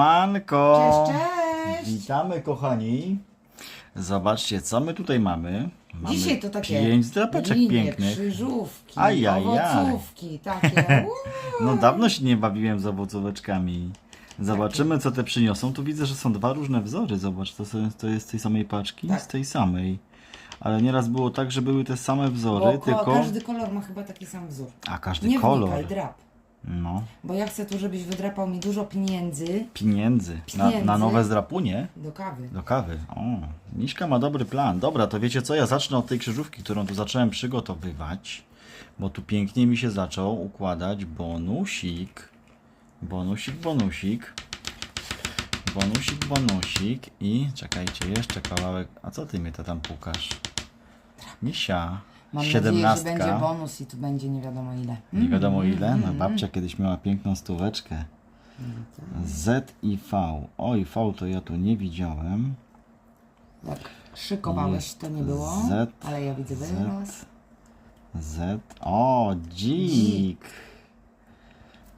Siemanko! Cześć, cześć! Witamy kochani. Zobaczcie, co my tutaj mamy. Mamy Dzisiaj to takie pięć zdrapeczek linie, pięknych. krzyżówki, Ajajaj. owocówki, takie. Uuu. No dawno się nie bawiłem z owocóweczkami. Zobaczymy, co te przyniosą. Tu widzę, że są dwa różne wzory. Zobacz, to, to jest z tej samej paczki, Tak. z tej samej. Ale nieraz było tak, że były te same Bo wzory, ko- tylko... każdy kolor ma chyba taki sam wzór. A każdy Nie kolor. wnikaj, drap. No, Bo ja chcę tu, żebyś wydrapał mi dużo pieniędzy pieniędzy. Na, Pieniędzy. na nowe zdrapunie. do kawy. Do kawy. O, Miśka ma dobry plan. Dobra, to wiecie co? Ja zacznę od tej krzyżówki, którą tu zacząłem przygotowywać, bo tu pięknie mi się zaczął układać bonusik. Bonusik, bonusik. Bonusik, bonusik i czekajcie, jeszcze kawałek. A co ty mnie to tam pukasz? Misia. Mam nadzieję, że Siedemnastka. będzie bonus i tu będzie nie wiadomo ile. Nie wiadomo ile. No babcia kiedyś miała piękną stóweczkę. Z i V. Oj, V to ja tu nie widziałem. Jak szykowałeś, Jest to nie było, Z, ale ja widzę Z. wyraz. Z. O, dzik.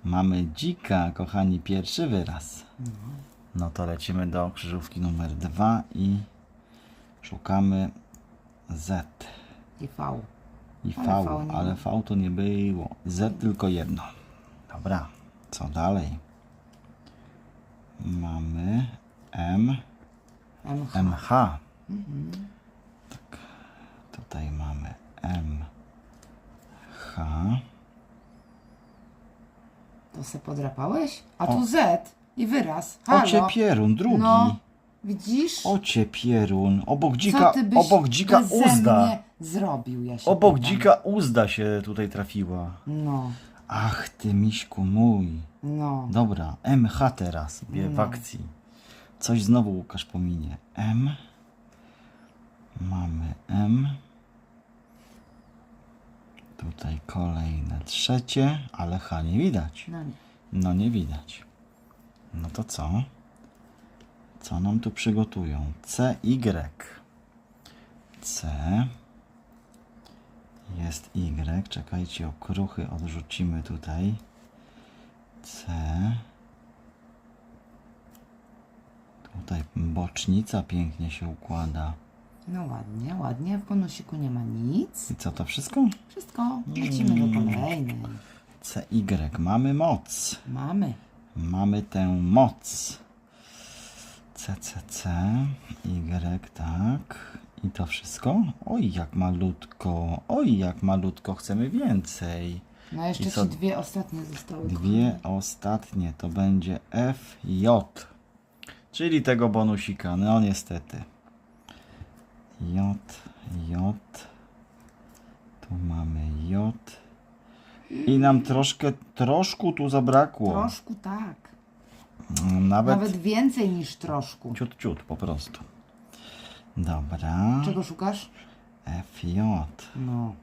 Mamy dzika, kochani, pierwszy wyraz. No to lecimy do krzyżówki numer dwa i szukamy Z. I V. I V, Ale V nie ale. V to nie było. Z tylko jedno. Dobra, co dalej? Mamy M, MH. MH. Tak, tutaj mamy M, H. To se podrapałeś? A tu Z i wyraz. Ocie Halo. pierun, drugi. No, widzisz? Ocie pierun. Obok dzika, ty byś obok dzika uzda. mnie zrobił, ja się Obok pytam. dzika uzda się tutaj trafiła. No, Ach ty miśku mój. no. Dobra, MH teraz bie w akcji. Coś znowu Łukasz pominie. M. Mamy M. Tutaj kolejne trzecie, ale H nie widać. no nie. No nie widać. No to co? Co nam tu przygotują? C, Y. C. Jest Y. Czekajcie, okruchy odrzucimy tutaj. C. Tutaj bocznica pięknie się układa. No ładnie, ładnie. W bonusiku nie ma nic. I co to wszystko? Wszystko. Lecimy do kolejnej. C, Y. Mamy moc. Mamy. Mamy tę moc. C, C, C, Y, tak. I to wszystko? Oj, jak malutko. Oj, jak malutko. Chcemy więcej. No jeszcze I co? ci dwie ostatnie zostały. Dwie ostatnie to będzie F, J. Czyli tego bonusika. No niestety. J, J. Tu mamy J. I nam troszkę, troszkę tu zabrakło. Troszkę tak. Nawet, Nawet więcej niż troszkę. ciut, ciut po prostu. Dobra. Czego szukasz? FJ. No.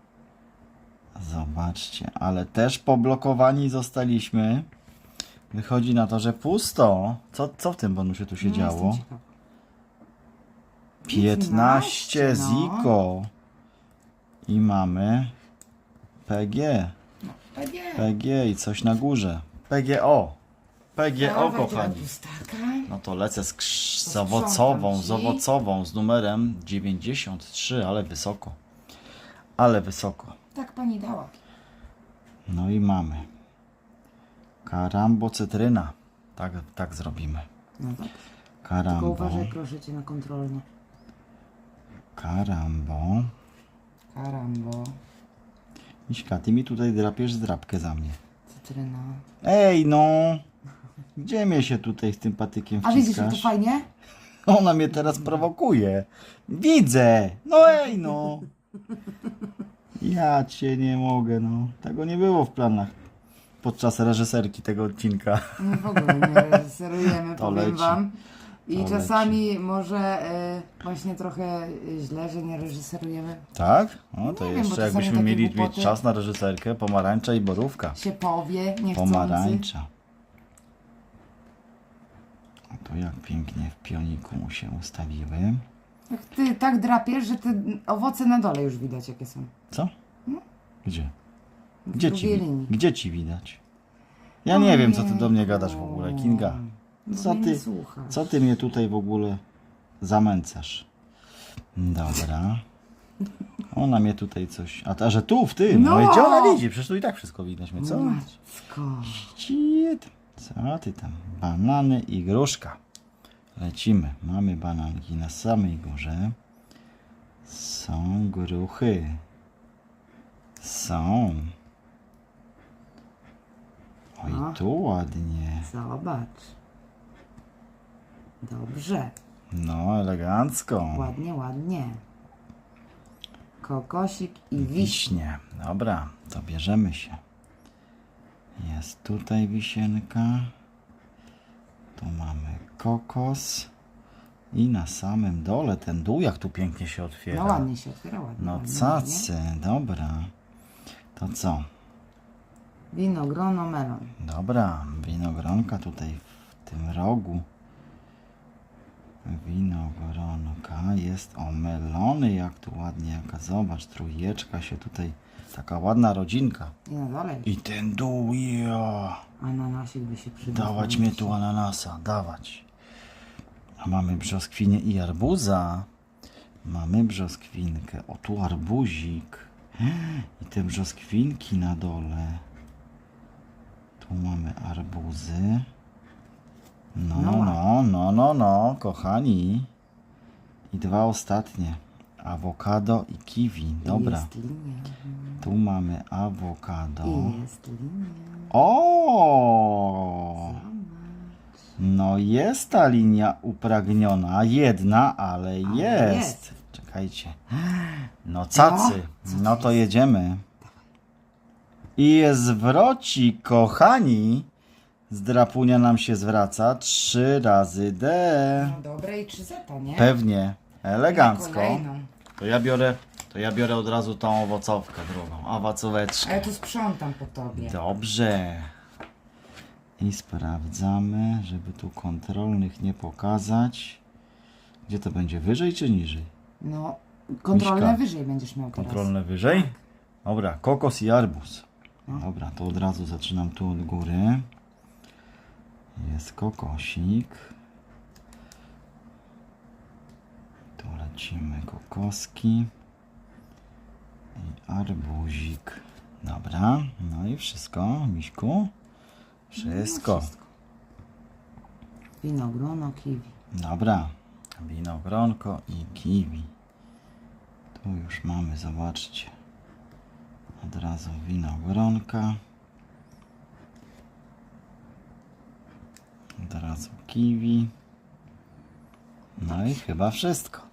Zobaczcie, ale też poblokowani zostaliśmy. Wychodzi na to, że pusto. Co, co w tym bonusie tu się no działo? jestem ciekawa. 15 no. ziko. I mamy PG. PG. PG i coś na górze. PGO. PGO, Dawaj, kochani. pustaka. No to lecę z, krz- z owocową, z owocową, z numerem 93, ale wysoko. Ale wysoko. Tak pani dała. No i mamy. Karambo cytryna. Tak, tak zrobimy. No tak. Tylko Karambo. uważaj proszę cię na kontrolnie. Karambo. Karambo. Miśka, ty mi tutaj drapiesz zdrapkę za mnie. Cytryna. Ej no! Gdzie mnie się tutaj z tym patykiem A widzisz jak to fajnie? Ona mnie teraz prowokuje. Widzę! No ej no! Ja cię nie mogę, no. Tego nie było w planach podczas reżyserki tego odcinka. My w ogóle nie reżyserujemy, To powiem leci. wam. I To czasami może y, właśnie trochę y, źle, że nie reżyserujemy. Tak? No to Nie wiem, bo jeszcze czasami jakbyśmy takie mieli głupoty- mieć czas na reżyserkę, pomarańcza i borówka. Się powie, niechcący. Pomarańcza. A to jak pięknie w pioniku się ustawiły. Jak ty tak drapiesz, że te owoce na dole już widać jakie są. Co? Gdzie? W Gdzie ci, drugiej wi- linii. gdzie ci widać? Ja nie wiem, co ty do mnie gadasz w ogóle, Kinga. Co mnie ty, słuchasz. co ty mnie tutaj w ogóle zamęcasz? Dobra. Ona mnie tutaj coś... A, ta, że tu, w tym. No, No. gdzie ona widzi? Przecież tu i tak wszystko widać mnie, co? Matko. Co ty tam? Banany i gruszka. Lecimy. Mamy bananki na samej górze. Są gruchy. Są. Oj, No. tu ładnie. Zobacz. Dobrze. No, elegancko. Ładnie, ładnie. Kokosik i wiś. Wiśnie. Dobra, to bierzemy się. Jest tutaj wisienka. Tu mamy kokos. I na samym dole ten dół, jak tu pięknie się otwiera. No ładnie się otwiera, ładnie. No ładnie, cacy, dobra. To co? Winogrono melon. Dobra, winogronka tutaj w tym rogu. Winogronka jest o melony, jak tu ładnie, jaka zobacz, trójeczka się tutaj, taka ładna rodzinka. I na dole. I ten dół, ja. Ananasik by się przydał. Dawać mnie tu ananasa, dawać. A mamy brzoskwinię i arbuza. Mamy brzoskwinkę. O, tu arbuzik. I te brzoskwinki na dole. Tu mamy arbuzy. No, No no, no, no, no, kochani. I dwa ostatnie. Awokado i kiwi. Dobra. Jest linia. Tu mamy awokado. Jest linia. O! No jest ta linia upragniona, jedna, ale jest. jest. Czekajcie. No cacy, no to jedziemy. I jest zwrocik, kochani. Z drapunia nam się zwraca trzy razy D. No dobre i trzy zeta, nie? Pewnie, elegancko. Kolejną. To ja biorę, to ja biorę od razu tą owocowkę drugą, owocóweczkę. A ja tu sprzątam po tobie. Dobrze. I sprawdzamy, żeby tu kontrolnych nie pokazać. Gdzie to będzie? Wyżej czy niżej? No, kontrolne Miśka. wyżej będziesz miał teraz. Kontrolne wyżej? Tak. Dobra, kokos i arbuz. No. Dobra, to od razu zaczynam tu od góry. Jest kokosik. Tu lecimy kokoski. I arbuzik. Dobra, no i wszystko, Miśku. Wszystko. Winogrono, kiwi. Dobra, winogronko i kiwi. Tu już mamy, zobaczcie. Od razu winogronka. Od razu kiwi. No i chyba wszystko.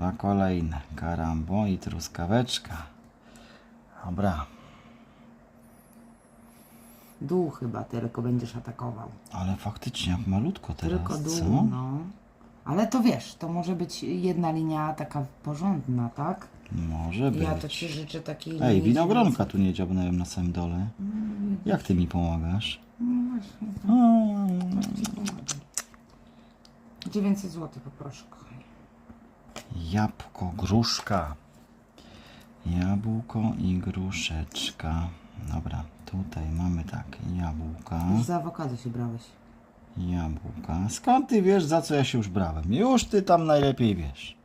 Dwa kolejne. Karambo i truskaweczka. Dobra, Dół chyba tylko będziesz atakował. ale faktycznie jak malutko teraz, tylko dół, co? no. Ale to wiesz, to może być jedna linia taka porządna, tak? Może być. Ja to ci życzę takiej Ej, linii winogronka tu nie dziabnąłem na samym dole. Jak ty mi pomagasz? No właśnie, O, ci pomagam. 900 zł poproszę, kochanie. Jabłko, gruszka. Jabłko i gruszeczka. Dobra, tutaj mamy tak, jabłka, Już za awokado się brałeś. jabłka. Skąd ty wiesz, za co ja się już brałem? Już ty tam najlepiej wiesz.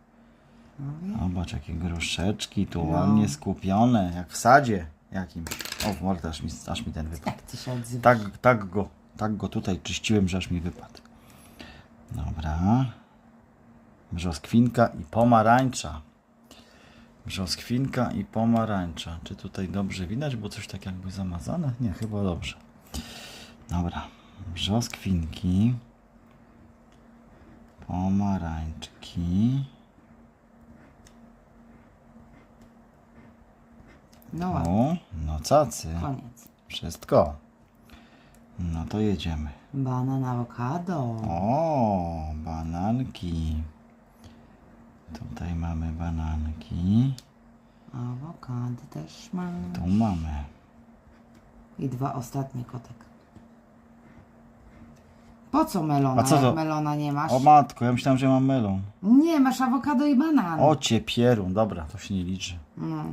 No. Zobacz, jakie gruszeczki tu No. ładnie skupione, jak w sadzie jakimś. O, w mordę, aż mi, aż mi ten wypadł. Jak ty się odzywasz? Tak, tak go, tak go tutaj czyściłem, że aż mi wypadł. Dobra. Brzoskwinka i pomarańcza. Brzoskwinka i pomarańcza. Czy tutaj dobrze widać, bo coś tak jakby zamazane? Nie, chyba dobrze. Dobra. Brzoskwinki. Pomarańczki. No ładnie, no cacy. koniec. Wszystko. No to jedziemy. Banan, awokado. O, bananki. Tutaj mamy bananki. Awokado też mam. Tu mamy. I dwa ostatnie kotek. Po co melona, A co jak melona nie masz? O matko, ja myślałem, że mam melon. Nie, masz awokado i banan. O cię pierun. Dobra, to się nie liczy. No.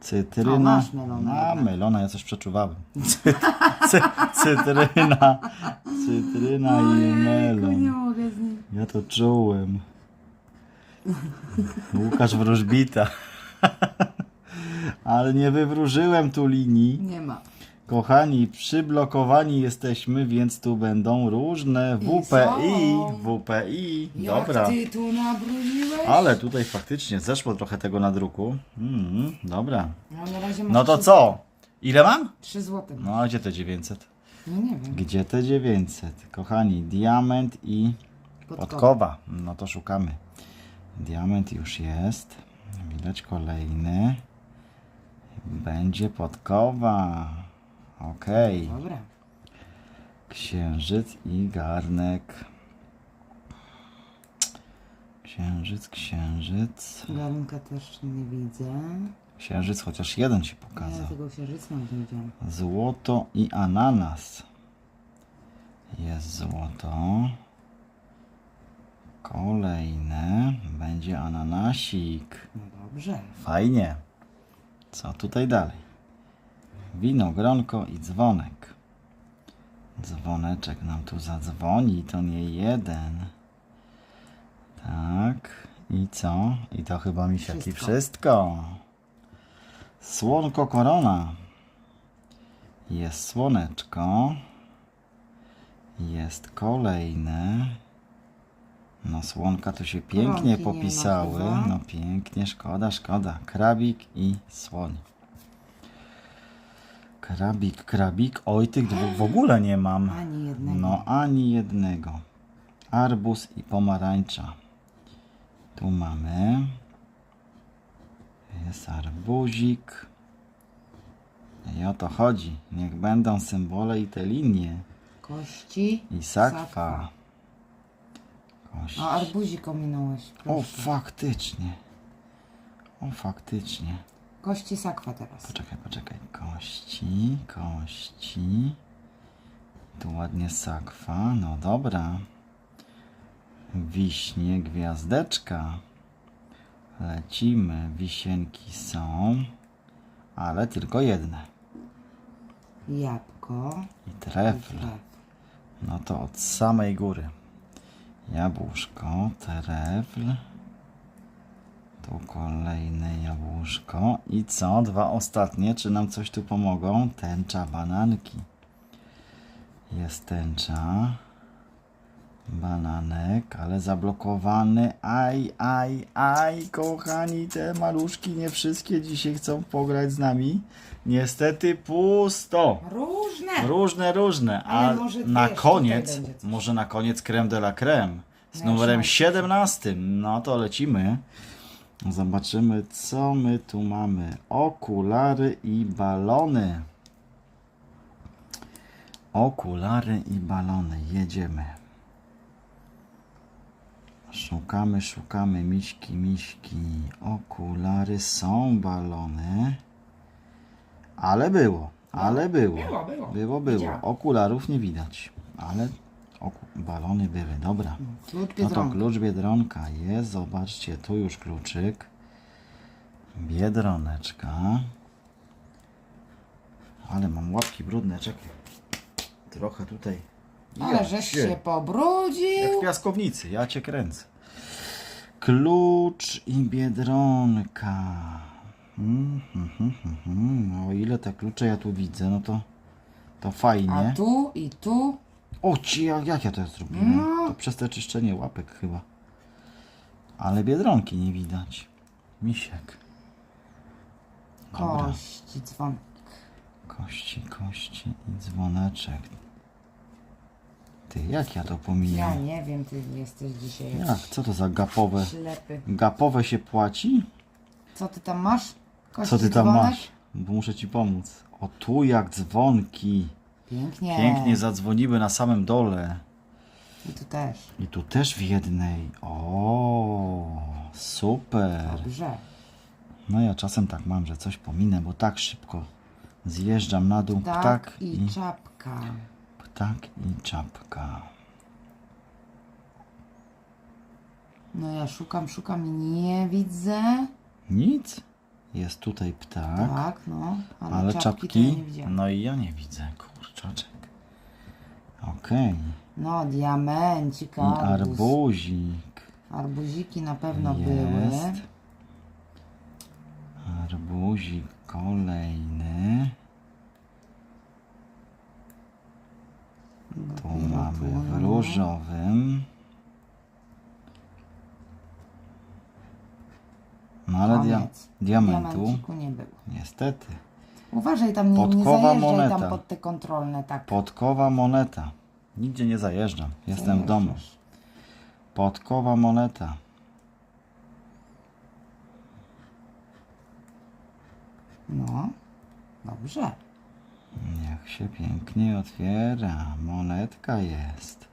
Cytryna. O, masz melona A, jednak. melona, ja coś przeczuwałem. Cy, cy, cytryna. Cytryna i Nie melon. mogę z nim. Ja to czułem. Łukasz wróżbita. Ale nie wywróżyłem tu linii. Nie ma. Kochani, przyblokowani jesteśmy, więc tu będą różne I WPI. są. WPI. Jak Dobra. ty tu nabrudziłeś? Ale tutaj faktycznie zeszło trochę tego na druku. Mm, dobra. No, na razie masz No to trzy- co? Ile mam? 3 złote. No a gdzie te 900? No nie wiem. Gdzie te 900? Kochani, diament i Podkowa. podkowa. No to szukamy. Diament już jest. Widać kolejny. Będzie podkowa. Okej. Dobra. Księżyc i garnek. Księżyc, księżyc. Garnka też nie widzę. Księżyc chociaż jeden się Ja pokazał. tego księżyca nie widziałam. Złoto i ananas. Jest złoto. Kolejne. Będzie ananasik. No dobrze. Fajnie. Co tutaj dalej? Winogronko i dzwonek. Dzwoneczek nam tu zadzwoni, to nie jeden. Tak. I co? I to chyba mi się Wszystko. wszystko. Słonko korona. Jest słoneczko. Jest kolejne. No słonka to się pięknie Koronki nie ma popisały. chyba. No pięknie, szkoda, szkoda. Krabik i słoń. Krabik, krabik. Oj, tych dwóch w ogóle nie mam. Ani jednego. No, ani jednego. Arbuz i pomarańcza. Tu mamy. Jest arbuzik. I o to chodzi. Niech będą symbole i te linie. Kości. I sakwa. sakwa. Kość. A arbuzik ominąłeś. O, Proszę. faktycznie. O, faktycznie. Kości sakwa teraz. Poczekaj, poczekaj. Kości, kości. Tu ładnie sakwa. No dobra. Wiśnie, gwiazdeczka. Lecimy. Wisienki są, ale tylko jedne. Jabłko. I trefl. No to od samej góry. Jabłuszko, trefl. Tu kolejne jabłuszko. I co? Dwa ostatnie. Czy nam coś tu pomogą? Tęcza, bananki. Jest tęcza. Bananek, ale zablokowany. Aj, aj, aj, kochani, te maluszki nie wszystkie dzisiaj chcą pograć z nami. Niestety pusto. Różne. Różne, różne, a Ale może na wiesz, koniec, tutaj będzie coś. może na koniec creme de la creme z No, numerem trzymaj. 17. No to lecimy. Zobaczymy, co my tu mamy. Okulary i balony. Okulary i balony. Jedziemy. Szukamy, szukamy, miśki, miśki. Okulary są balony. Ale było, ale było. Było, było. Było, było. Widziałam. Okularów nie widać, ale oku... balony były. Dobra. Klucz No to Biedronka. klucz Biedronka jest. Zobaczcie, tu już kluczyk. Biedroneczka. Ale mam łapki brudne, czekaj. Trochę tutaj. Ale Ja żeś cię. się Jak pobrudził. w piaskownicy, ja cię kręcę. Klucz i biedronka. Hmm, hmm, hmm, hmm. No, o ile te klucze ja tu widzę, no to to A fajnie. tu i tu. O, ci, jak, jak ja to zrobiłem? No. To przez te czyszczenie łapek chyba. Ale biedronki nie widać. Misiek. Dobra. Kości, dzwon. Kości, kości i dzwoneczek. Ty, jak ja to Ja pomijam? nie wiem, ty jesteś dzisiaj Jak? Co to za gapowe? ślepy. Gapowe się płaci? Co ty tam masz? Kości, Co ty tam dzwonek? masz? Bo muszę ci pomóc. O tu jak dzwonki. Pięknie. Pięknie zadzwoniły na samym dole. I tu też. I tu też w jednej. O, super. Dobrze. No ja czasem tak mam, że coś pominę, bo tak szybko zjeżdżam na dół. Tak, Ptak i i, czapka. Ptak i czapka. No ja szukam, szukam i nie widzę. Nic? Jest tutaj ptak. Tak, no. Ale, Ale czapki, to ja czapki? nie. No i ja nie widzę, kurczaczek. Okej. No, diamencik, arbuz. arbuzik. Arbuziki na pewno Jest. były. Arbuzik kolejny. Tu Dopiero mamy w różowym. No ale dia Koniec. diamentu Diamenciku nie było. niestety. Uważaj tam, nie, nie Podkowa zajeżdżaj moneta. tam pod te kontrolne, tak. Podkowa moneta. Nigdzie nie zajeżdżam. Jestem w domu. Zajeżdżasz. Podkowa moneta. No, dobrze. Niech się pięknie otwiera. Monetka jest.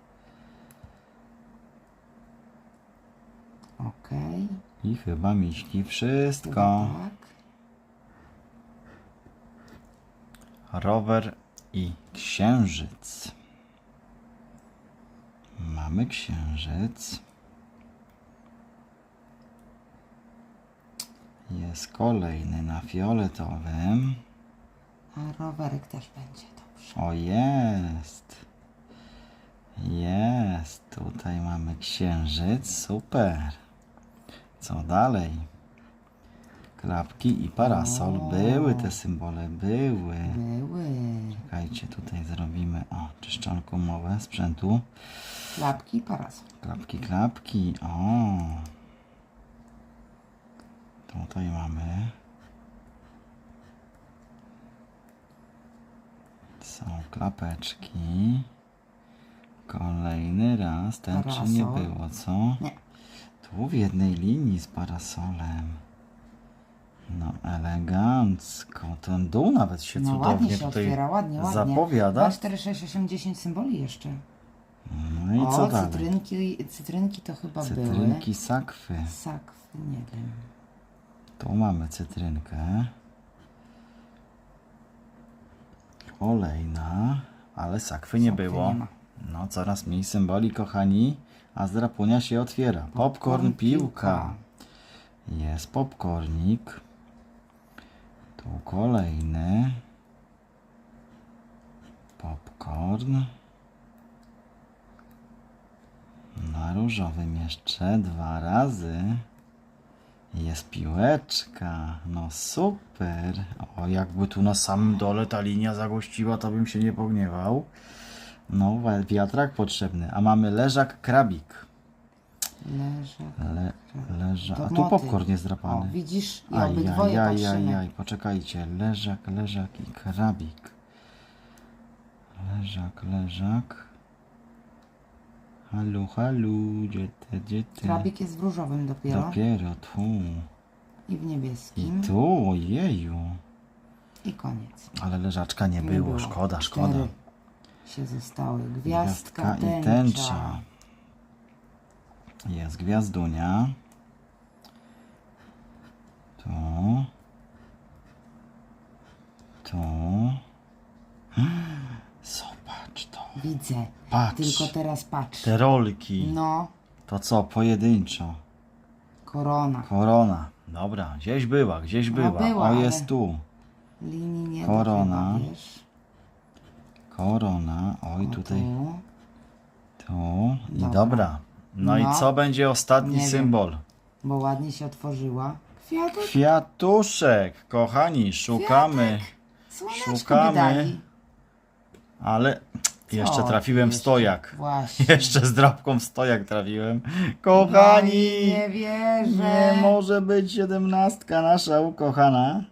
Okej. I chyba miśki wszystko. Chyba Tak. Rower i księżyc. Mamy księżyc. Jest kolejny na fioletowym. A rowerek też będzie dobrze. O, jest. Jest. Tutaj mamy księżyc. Super. Co dalej? Klapki i parasol. O. Były te symbole, były. Były. Czekajcie, tutaj zrobimy o czyszczonką mowę sprzętu. Klapki i parasol. Klapki, klapki. O. Tutaj mamy. Są klapeczki. Kolejny raz. Ten czy nie Parasol. było, co? Nie. Tu w jednej linii z parasolem. No elegancko. Ten dół nawet się No cudownie ładnie się tutaj otwiera, ładnie, ładnie. zapowiada. 2, 4, 6, 8, 10 symboli jeszcze. No i o, co dalej? cytrynki, cytrynki to chyba Cytrynki, sakwy. były. Sakwy, nie wiem. Tu mamy cytrynkę. Kolejna, ale sakwy nie Sakwy było. nie ma. No, coraz mniej symboli, kochani, a z drapunia się otwiera. Popcorn, piłka. Jest popcornik. Tu kolejny. Popcorn. Na różowym jeszcze dwa razy. Jest piłeczka. No super. O, jakby tu na samym dole ta linia zagościła, to bym się nie pogniewał. No, wiatrak potrzebny. A mamy leżak, krabik. Leżak. Le, leża. To A tu popcorn jest O, drapany. widzisz? I obydwoje patrzymy. Ajajajajaj, poczekajcie. Leżak, leżak i krabik. Leżak, leżak. Halu, halu, gdzie ty, gdzie ty? Krabik jest w różowym dopiero. Dopiero tu. I w I niebieskim. tu, ojeju. I koniec. Ale leżaczka nie, było, szkoda, szkoda. Cztery się zostały. Gwiazdka, Gwiazdka i tęcza. Jest gwiazdunia. Tu. Tu. Zobacz to. Widzę. Patrz. Tylko teraz patrz. Te rolki. No, To co, pojedynczo. korona. Korona. Dobra, gdzieś była, gdzieś No, była. była, o, ale- jest tu. Linii nie Korona. da chyba, wiesz. Korona. Oj, tutaj. tu. Tu. I Dobra. dobra. No, i No. co będzie ostatni Nie wiem. symbol? Bo ładnie się otworzyła. Kwiatek. Kwiatuszek, kochani, szukamy. Słoneczko Szukamy. dali. Ale jeszcze trafiłem w stojak. Właśnie. Jeszcze z drapką w stojak trafiłem. No i Kochani, nie wierzę. nie może być siedemnastka nasza ukochana.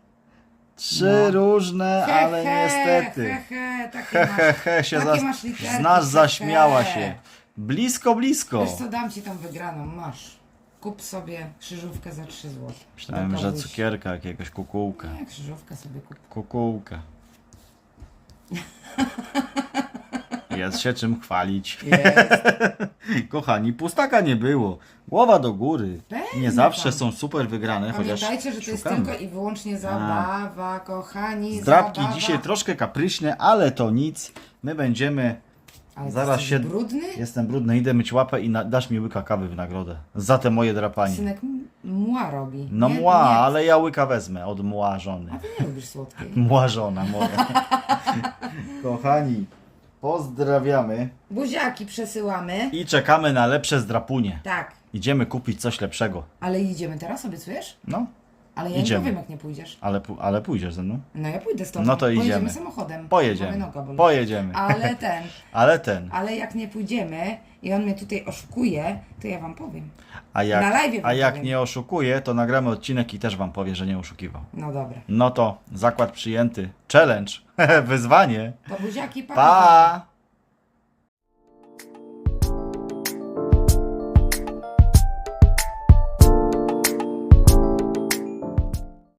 Trzy No. różne, He, ale he, niestety. He, he, takie He, he, masz. he, się takie zas- masz literki, z nas he, zaśmiała się. Blisko, blisko. Wiesz co, dam ci tą wygraną, masz. Kup sobie krzyżówkę za 3 zł. Myślałem, że cukierka, jakiegoś kukułka. Nie, krzyżówkę sobie kup. Kukułka. Jest się czym chwalić. Kochani, pustaka nie było. Głowa do góry. Pewnie Nie zawsze tam. są super wygrane, chociaż Pamiętajcie, że to jest szukamy. tylko i wyłącznie zabawa, kochani. Zdrabki zabawa. dzisiaj troszkę kapryśne, ale to nic. My będziemy Ale Zaraz ty się... jesteś brudny? Jestem brudny, idę myć łapę i na... dasz mi łyka kawy w nagrodę. Za te moje drapanie. Synek m- mła robi. No nie, mła, Nie. ale ja łyka wezmę od mła żony. A ty nie lubisz słodkiej. Mła żona moja. Kochani, pozdrawiamy Buziaki przesyłamy. i czekamy na lepsze zdrapunie. Tak. Idziemy kupić coś lepszego. Ale idziemy teraz, obiecujesz? No, Ale ja Idziemy. nie powiem, jak nie pójdziesz. ale, pu- ale pójdziesz ze mną? No ja pójdę z tobą. No to Pojedziemy idziemy. samochodem. Bo Pojedziemy. mnie noga boli. Pojedziemy. Ale ten, Ale ten. ale jak nie pójdziemy i on mnie tutaj oszukuje, to ja wam powiem. A jak, Na live'ie a jak powiem. nie oszukuje, to nagramy odcinek i też wam powie, że nie oszukiwał. No dobra. No to zakład przyjęty. Challenge. Wyzwanie. To buziaki, pa. Pa!